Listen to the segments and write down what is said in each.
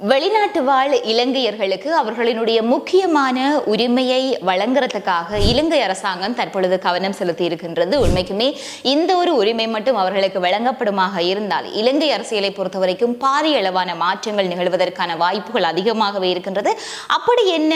வெளிநாட்டு வாழ் இலங்கையர்களுக்கு அவர்களினுடைய முக்கியமான உரிமையை வழங்குறதுக்காக இலங்கை அரசாங்கம் தற்பொழுது கவனம் செலுத்தி இருக்கின்றது உண்மைக்குமே இந்த ஒரு உரிமை மட்டும் அவர்களுக்கு வழங்கப்படுமாக இருந்தால் இலங்கை அரசியலை பொறுத்த வரைக்கும் பாரிய அளவான மாற்றங்கள் நிகழ்வதற்கான வாய்ப்புகள் அதிகமாகவே இருக்கின்றது. அப்படி என்ன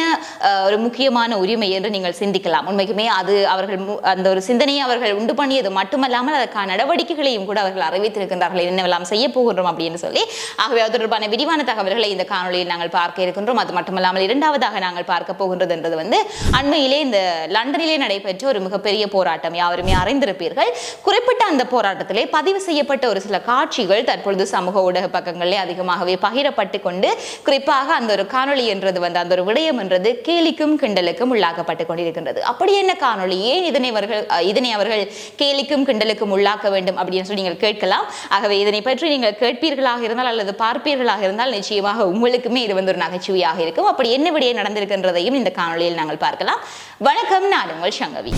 ஒரு முக்கியமான உரிமை என்று நீங்கள் சிந்திக்கலாம். உண்மைக்குமே அது அவர்கள் அந்த ஒரு சிந்தனையை அவர்கள் உண்டு பண்ணியது மட்டுமல்லாமல் அதற்கான நடவடிக்கைகளையும் கூட அவர்கள் அறிவித்திருக்கின்றார்கள். என்னவெல்லாம் செய்ய போகின்றோம் அப்படின்னு சொல்லி. ஆகவே அது தொடர்பான விரிவான தகவல்களை இந்த காணொலியில் நாங்கள் பார்க்க இருக்கின்றோம். அது மட்டுமல்லாமல் இரண்டாவதாக நாங்கள் பார்க்க போகின்றது என்றது வந்து அண்மையிலே இந்த லண்டனிலே நடைபெற்ற ஒரு மிகப்பெரிய போராட்டம். யாருமே அறிந்திருப்பீர்கள். குறிப்பிட்ட அந்த போராட்டத்திலே பதிவு செய்யப்பட்ட ஒரு சில காட்சிகள் தற்பொழுது சமூக ஊடக பக்கங்களிலே அதிகமாகவே பகிரப்பட்டு கொண்டு குறிப்பாக அந்த ஒரு காணொளி என்றது வந்து அந்த ஒரு விடயம் என்றது கேலிக்கும் கிண்டலுக்கும் உள்ளாக்கப்பட்டு கொண்டிருக்கின்றது. அப்படி என்ன காணொளி? ஏன் இதனை அவர்கள் இதனை அவர்கள் கேலிக்கும் கிண்டலுக்கும் உள்ளாக்க வேண்டும் அப்படின்னு சொல்லி நீங்கள் கேட்கலாம். ஆகவே இதனை பற்றி நீங்கள் கேட்பீர்களாக இருந்தால் அல்லது பார்ப்பீர்களாக இருந்தால் நிச்சயமாக உங்களுக்குமே இது வந்து ஒரு நகைச்சுவையாக இருக்கும். அப்படி என்ன விடையே நடந்திருக்கின்றதையும் இந்த காணொலியில் நாங்கள் பார்க்கலாம். வணக்கம் நான் உங்கள் சங்கவி.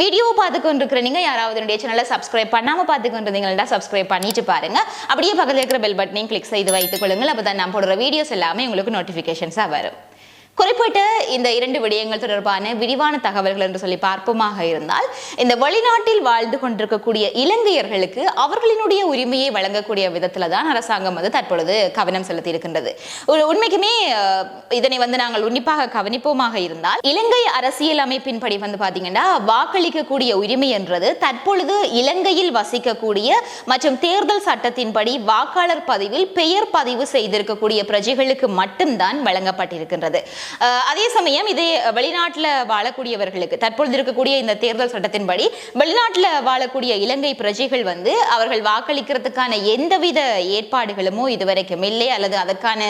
வீடியோ பார்த்து கொண்டிருக்கிற யாராவது என்னுடைய சேனலை சப்ஸ்கிரைப் பண்ணாம பார்த்து கொண்டிருந்தீங்கன்னா சப்ஸ்கிரைப் பண்ணிட்டு பாருங்க. அப்படியே பக்கத்தில் இருக்கிற பெல் பட்டனையும் கிளிக் செய்து வைத்துக் கொள்ளுங்கள். அப்போ தான் நான் போடுற வீடியோஸ் எல்லாமே உங்களுக்கு நோட்டிஃபிகேஷன்ஸாக வரும். குறிப்பிட்ட இந்த இரண்டு விடயங்கள் தொடர்பான விரிவான தகவல்கள் என்று சொல்லி பார்ப்போமாக இருந்தால் இந்த வெளிநாட்டில் வாழ்ந்து கொண்டிருக்கக்கூடிய இலங்கையர்களுக்கு அவர்களினுடைய உரிமையை வழங்கக்கூடிய விதத்துல தான் அரசாங்கம் வந்து தற்பொழுது கவனம் செலுத்தி இருக்கின்றது ஒரு உண்மைக்குமே இதனை வந்து நாங்கள் உன்னிப்பாக கவனிப்போமாக இருந்தால் இலங்கை அரசியல் அமைப்பின்படி வந்து பாத்தீங்கன்னா வாக்களிக்கக்கூடிய உரிமை என்றது தற்பொழுது இலங்கையில் வசிக்கக்கூடிய மற்றும் தேர்தல் சட்டத்தின்படி வாக்காளர் பதிவில் பெயர் பதிவு செய்திருக்கக்கூடிய பிரஜைகளுக்கு மட்டும்தான் வழங்கப்பட்டிருக்கின்றது. அதே சமயம் இதே வெளிநாட்டில் வாழக்கூடியவர்களுக்கு தற்பொழுது இருக்கக்கூடிய இந்த தேர்தல் சட்டத்தின்படி வெளிநாட்டில் வாழக்கூடிய இலங்கை பிரஜைகள் வந்து அவர்கள் வாக்களிக்கிறதுக்கான எந்தவித ஏற்பாடுகளுமோ இதுவரைக்கும் இல்லை அல்லது அதற்கான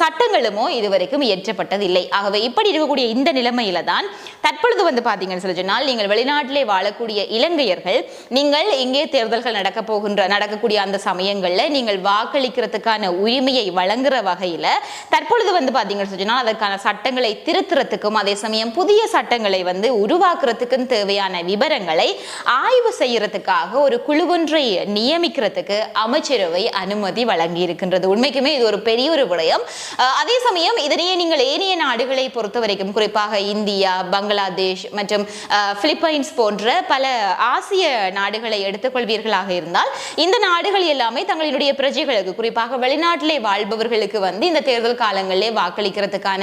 சட்டங்களுமோ இதுவரைக்கும் இயற்றப்பட்டதில்லை. ஆகவே இப்படி இருக்கக்கூடிய இந்த நிலைமையில தான் தற்பொழுது வந்து பாத்தீங்கன்னு சொல்லி சொன்னால் நீங்கள் வெளிநாட்டிலே வாழக்கூடிய இலங்கையர்கள் நீங்கள் இங்கே தேர்தல்கள் நடக்க போகின்ற நடக்கக்கூடிய அந்த சமயங்களில் நீங்கள் வாக்களிக்கிறதுக்கான உரிமையை வழங்குற வகையில தற்பொழுது வந்து பாத்தீங்கன்னு சொல்லி சொன்னால் அதற்கான சட்டங்களை திருத்துறதுக்கும் அதே சமயம் புதிய சட்டங்களை வந்து உருவாக்குறதுக்கும் தேவையான விவரங்களை ஆய்வு செய்யறதுக்காக ஒரு குழு ஒன்றை நியமிக்கிறதுக்கு அமைச்சரவை அனுமதி வழங்கி இருக்கின்றது உண்மைக்குமே இது ஒரு பெரிய ஒரு விடயம். அதே சமயம் இதனையே நீங்கள் ஏனைய நாடுகளை பொறுத்த வரைக்கும் குறிப்பாக இந்தியா பங்களாதேஷ் மற்றும் பிலிப்பைன்ஸ் போன்ற பல ஆசிய நாடுகளை எடுத்துக்கொள்வீர்களாக இருந்தால் இந்த நாடுகள் எல்லாமே தங்களினுடைய பிரஜைகளுக்கு குறிப்பாக வெளிநாட்டிலே வாழ்பவர்களுக்கு வந்து இந்த தேர்தல் காலங்களிலே வாக்களிக்கிறதுக்கான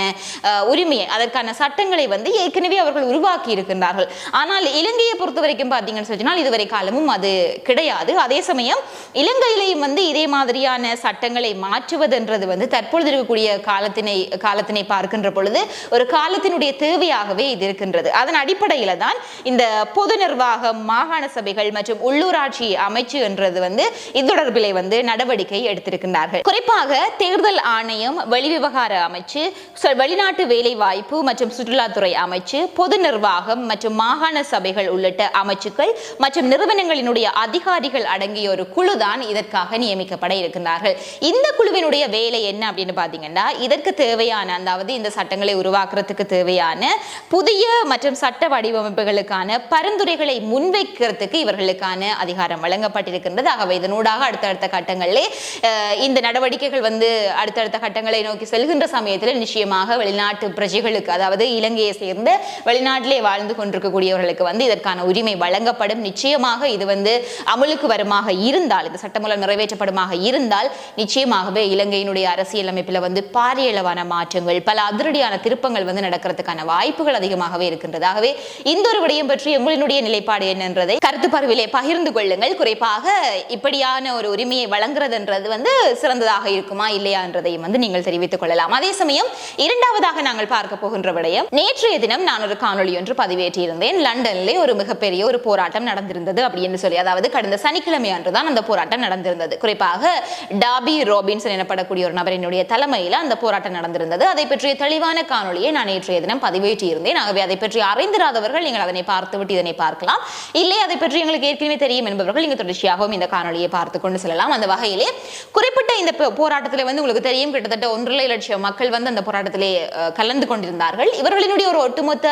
உரிமையை அதற்கான சட்டங்களை வந்து ஏற்கனவே அவர்கள் உருவாக்கி இருக்கின்றார்கள் ஆனால் இலங்கையை பொறுத்த வரைக்கும் பார்த்தீங்கன்னு சொன்னால் இதுவரை காலமும் அது கிடையாது. அதே சமயம் இலங்கையிலையும் வந்து இதே மாதிரியான சட்டங்களை மாற்றுவதுன்றது வந்து தற்பொழுது இருக்கக்கூடிய காலத்தினை காலத்தினை பார்க்கின்ற பொழுது ஒரு காலத்தினுடைய தேவையாகவே இது இருக்கின்றது. அதன் அடிப்படையில் தான் இந்த பொது நிர்வாகம் மாகாண சபைகள் மற்றும் உள்ளூராட்சி அமைச்சு என்றது வந்து இது தொடர்பிலே வந்து நடவடிக்கை எடுத்திருக்கின்றார்கள். குறிப்பாக தேர்தல் ஆணையம் வெளிவிவகார அமைச்சு சொ- வெளிநாட்டு வேலை வாய்ப்பு மற்றும் சுற்றுலாத்துறை அமைச்சு பொது நிர்வாகம் மற்றும் மாகாண சபைகள் உள்ளிட்ட அமைச்சுக்கள் மற்றும் நிறுவனங்களினுடைய அதிகாரிகள் அடங்கிய ஒரு குழு தான் இதற்காக நியமிக்கப்பட இருக்கின்றார்கள். இந்த குழுவினுடைய வேலை என்ன அப்படின்னு பாத்தீங்கன்னா இதற்கு தேவையான அதாவது இந்த சட்டங்களை உருவாக்குறதுக்கு தேவையான புதிய மற்றும் சட்ட வடிவமைப்புகளுக்கான பரிந்துரைகளை முன்வைக்கிறதுக்கு இவர்களுக்கான அதிகாரம் வழங்கப்பட்டிருக்கின்றது. ஆகவே இதனூடாக அடுத்தடுத்த கட்டங்களிலே இந்த நடவடிக்கைகள் வந்து அடுத்தடுத்த கட்டங்களை நோக்கி செல்கின்ற சமயத்தில் நிச்சயமாக வெளிநாட்டு பிரஜைகளுக்கு அதாவது இலங்கையை சேர்ந்த வெளிநாட்டிலே வாழ்ந்து கொண்டிருக்கக்கூடியவர்களுக்கு வந்து இதற்கான உரிமை வழங்கப்படும். நிச்சயமாக இது வந்து அமலுக்கு வருமாக இருந்தால் இந்த சட்டமூலம் நிறைவேற்றப்படுமாக இருந்தால் நிச்சயமாகவே இலங்கையினுடைய அரசியல் அமைப்பில் வந்து பாரிய அளவான மாற்றங்கள் பல அதிரடியான திருப்பங்கள் வந்து நடக்கிறதுக்கான வாய்ப்புகள் அதிகமாகவே இருக்கின்றது. ஆகவே இந்த ஒரு விடயம் பற்றி உங்களினுடைய நிலைப்பாடு என்னன்றதை கருத்து பார்வையிலே பகிர்ந்து கொள்ளுங்கள். குறிப்பாக இப்படியான ஒரு உரிமையை வழங்குறதுன்றது வந்து சிறந்ததாக இருக்குமா இல்லையா என்றதையும் வந்து நீங்கள் தெரிவித்துக் கொள்ளலாம். அதே சமயம் இரண்டாம் இரண்டாவதாக நாங்கள் பார்க்க போகின்ற விடயம் நேற்றைய தினம் நான் ஒரு காணொளி ஒன்று பதிவேற்றியிருந்தேன். லண்டனிலே ஒரு மிகப்பெரிய ஒரு போராட்டம் நடந்திருந்தது அப்படின்னு சொல்லி. அதாவது கடந்த சனிக்கிழமை அன்றுதான் அந்த போராட்டம் நடந்திருந்தது. குறிப்பாக டாபி ரோபின்சன் எனப்படக்கூடிய ஒரு நபரினுடைய தலைமையில் அந்த போராட்டம் நடந்திருந்தது. அதை பற்றிய தெளிவான காணொளியை நான் நேற்றைய தினம் பதிவேற்றியிருந்தேன். ஆகவே அதை பற்றி அறிந்திராதவர்கள் நீங்கள் அதனை பார்த்துவிட்டு இதனை பார்க்கலாம். இல்லை அதை பற்றி எங்களுக்கு ஏற்கனவே தெரியும் என்பவர்கள் நீங்கள் தொடர்ச்சியாகவும் இந்த காணொலியை பார்த்து கொண்டு செல்லலாம். அந்த வகையிலே குறிப்பிட்ட இந்த போராட்டத்தில் வந்து உங்களுக்கு தெரியும். கிட்டத்தட்ட ஒன்றரை லட்சம் மக்கள் வந்து அந்த போராட்டத்திலே கலந்து கொண்டிருந்தார்கள். இவர்களினுடைய ஒரு ஒட்டுமொத்த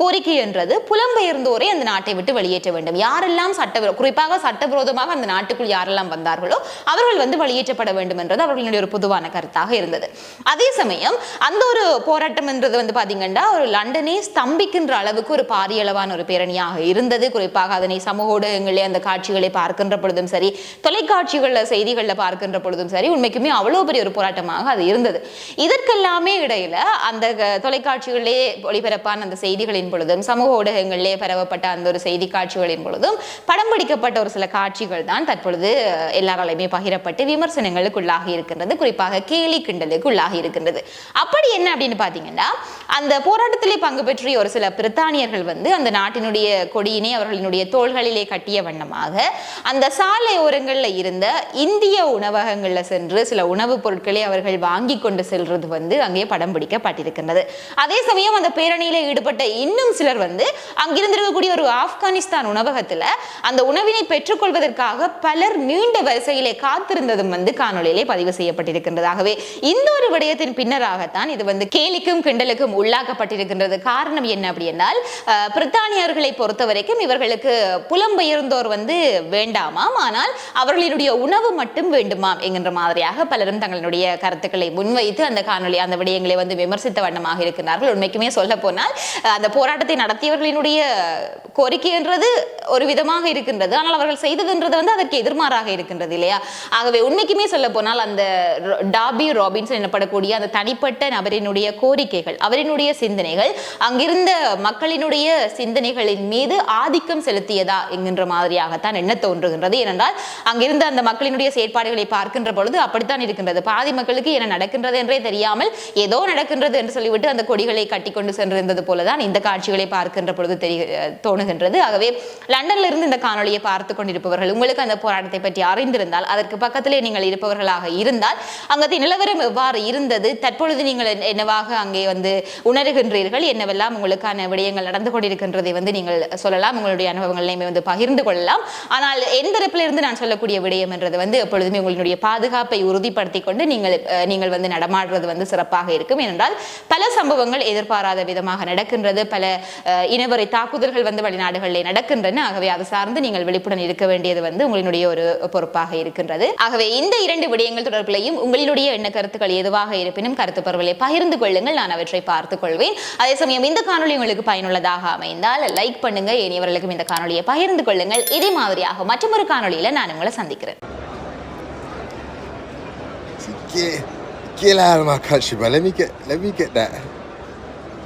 கோரிக்கை என்றது புலம்பெயர்ந்தோரை அந்த நாட்டை விட்டு வெளியேற்ற வேண்டும். யாரெல்லாம் சட்டவிரோ குறிப்பாக சட்டவிரோதமாக அந்த நாட்டுக்குள் யாரெல்லாம் வந்தார்களோ அவர்கள் வந்து வெளியேற்றப்பட வேண்டும் என்றது அவர்களுடைய ஒரு பொதுவான கருத்தாக இருந்தது. அதே சமயம் அந்த ஒரு போராட்டம் என்றது வந்து பாத்தீங்கன்னா ஒரு லண்டனே ஸ்தம்பிக்கின்ற அளவுக்கு ஒரு பாரிய அளவான ஒரு பேரணியாக இருந்தது. குறிப்பாக அதனை சமூக ஊடகங்களே அந்த காட்சிகளை பார்க்கின்ற பொழுதும் சரி தொலைக்காட்சிகளில் செய்திகளில் பார்க்கின்ற பொழுதும் சரி உண்மைக்குமே அவ்வளோ பெரிய ஒரு போராட்டமாக அது இருந்தது. இதற்கெல்லாமே இடையில அந்த க- தொலைக்காட்சிகளிலே ஒளிபரப்பான அந்த செய்திகளின் பொழுதும் சமூக ஊடகங்களிலே பரவப்பட்ட அந்த ஒரு செய்தி காட்சிகளின் பொழுதும் படம் பிடிக்கப்பட்ட ஒரு சில காட்சிகள் தான் தற்பொழுது எல்லாராலையுமே பகிரப்பட்டு விமர்சனங்களுக்குள்ளாகி இருக்கின்றது. குறிப்பாக கேலி கிண்டலுக்கு உள்ளாகி இருக்கின்றது. அப்படி என்ன அப்படின்னு பார்த்தீங்கன்னா அந்த போராட்டத்திலே பங்கு பெற்றிய ஒரு சில பிரித்தானியர்கள் வந்து அந்த நாட்டினுடைய கொடியினை அவர்களினுடைய தோள்களிலே கட்டிய வண்ணமாக அந்த சாலை ஓரங்களில் இருந்த இந்திய உணவகங்களில் சென்று சில உணவுப் பொருட்களை அவர்கள் வாங்கி கொண்டு செல்றது வந்து அங்கே படம் பிடிக்கப்பட்டிருக்கின்றது அதே சமயம் அந்த பேரணியில ஈடுபட்ட இன்னும் சிலர் வந்து அங்கிருந்திருக்கக்கூடிய ஒரு ஆப்கானிஸ்தான் உணவகத்துல அந்த உணவினை பெற்றுக்கொள்வதற்காக பலர் நீண்ட வரிசையிலே காத்திருந்ததும் வந்து காணொலியிலே பதிவு செய்யப்பட்டிருக்கின்றதாகவே இந்த ஒரு விடயத்தின் பின்னராகத்தான் இது வந்து கேலிக்கும் கிண்டலுக்கும் உள்ளாக்கப்பட்டிருக்கின்றது. காரணம் என்ன அப்படின்னால் அஹ், பிரித்தானியர்களை பொறுத்த வரைக்கும் இவர்களுக்கு புலம்பெயர்ந்தோர் வந்து வேண்டாமாம் ஆனால் அவர்களினுடைய உணவு மட்டும் வேண்டுமாம் என்கின்ற மாதிரியாக பலரும் தங்களுடைய கருத்துக்களை முன்வைத்து அந்த காணொலி அந்த விடயங்களை வந்து விமர்சித்த வண்ணமாக இருக்கிறார்கள் உண்மைக்குமே சொல்ல போனால் அந்த போராட்டத்தை நடத்தியவர்களினுடைய கோரிக்கை என்றது ஒரு விதமாக இருக்கின்றது. ஆனால் அவர்கள் செய்ததுன்றது வந்து அதற்கு எதிர்மாறாக இருக்கின்றது இல்லையா? ஆகவே உண்மைக்குமே சொல்ல போனால் அந்த டாபி ராபின்சன் எனப்படக்கூடிய அந்த தனிப்பட்ட நபரினுடைய கோரிக்கைகள் அவரினுடைய சிந்தனைகள் அங்கிருந்த மக்களினுடைய சிந்தனைகளின் மீது ஆதிக்கம் செலுத்தியதா என்கின்ற மாதிரியாகத்தான் என்ன தோன்றுகின்றது. ஏனென்றால் அங்கிருந்த அந்த மக்களினுடைய செயற்பாடுகளை பார்க்கின்ற பொழுது அப்படித்தான் இருக்கின்றது. பாதி மக்களுக்கு என்ன நடக்கின்றது என்றே தெரியாமல் ஏதோ நடக்க நடக்கின்றது என்று சொல்லிவிட்டு அந்த கொடிகளை கட்டிக்கொண்டு சென்றிருந்தது போலதான் இந்த காட்சிகளை பார்க்கின்ற பொழுது தெரிய தோணுகின்றது. ஆகவே லண்டன்ல இருந்து இந்த காணொளியை பார்த்து கொண்டிருப்பவர்கள் உங்களுக்கு அந்த போராட்டத்தை பற்றி அறிந்திருந்தால் அதற்கு பக்கத்திலே நீங்கள் இருப்பவர்களாக இருந்தால் அங்கத்தை நிலவரம் எவ்வாறு இருந்தது தற்பொழுது நீங்கள் என்ன- என்னவாக அங்கே வந்து உணர்கின்றீர்கள் என்னவெல்லாம் உங்களுக்கான விடயங்கள் நடந்து கொண்டிருக்கின்றதை வந்து நீங்கள் சொல்லலாம் உங்களுடைய அனுபவங்களையுமே வந்து பகிர்ந்து கொள்ளலாம். ஆனால் எந்த தரப்பிலிருந்து நான் சொல்லக்கூடிய விடயம் என்றது வந்து எப்பொழுதுமே உங்களுடைய பாதுகாப்பை உறுதிப்படுத்தி கொண்டு நீங்கள் நீங்கள் வந்து நடமாடுறது வந்து சிறப்பாக இருக்கும். ஏனென்றால் பல சம்பவங்கள் எதிர்பாராத விதமாக நடக்கின்றது. பல இனவரை தாக்குதல்கள் வந்து வெளிநாடுகளில் நடக்கின்றன. ஆகவே அது சார்ந்து நீங்கள் விழிப்புடன் இருக்க வேண்டியது வந்து உங்களுடைய ஒரு பொறுப்பாக இருக்கின்றது. ஆகவே இந்த இரண்டு விடயங்கள் தொடர்பிலையும் உங்களுடைய எண்ண கருத்துக்கள் எதுவாக இருப்பினும் கருத்து பரவலை பகிர்ந்து கொள்ளுங்கள். நான் அவற்றை பார்த்துக் கொள்வேன். அதே சமயம் இந்த காணொலி உங்களுக்கு பயனுள்ளதாக அமைந்தால் லைக் பண்ணுங்க. இனியவர்களுக்கும் இந்த காணொலியை பகிர்ந்து கொள்ளுங்கள். இதே மாதிரியாக மற்றொரு காணொலியில் நான் உங்களை சந்திக்கிறேன். Get, out of my country, man. Let me get, let me get that.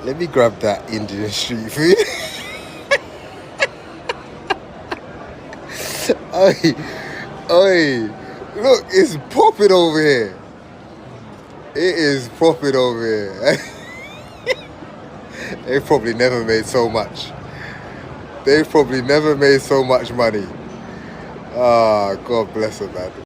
Let me grab that Indian street food. oi, oi, look, it's popping over here. It is popping over here. They've probably never made so much. They've probably never made so much money. Ah, God bless them, man.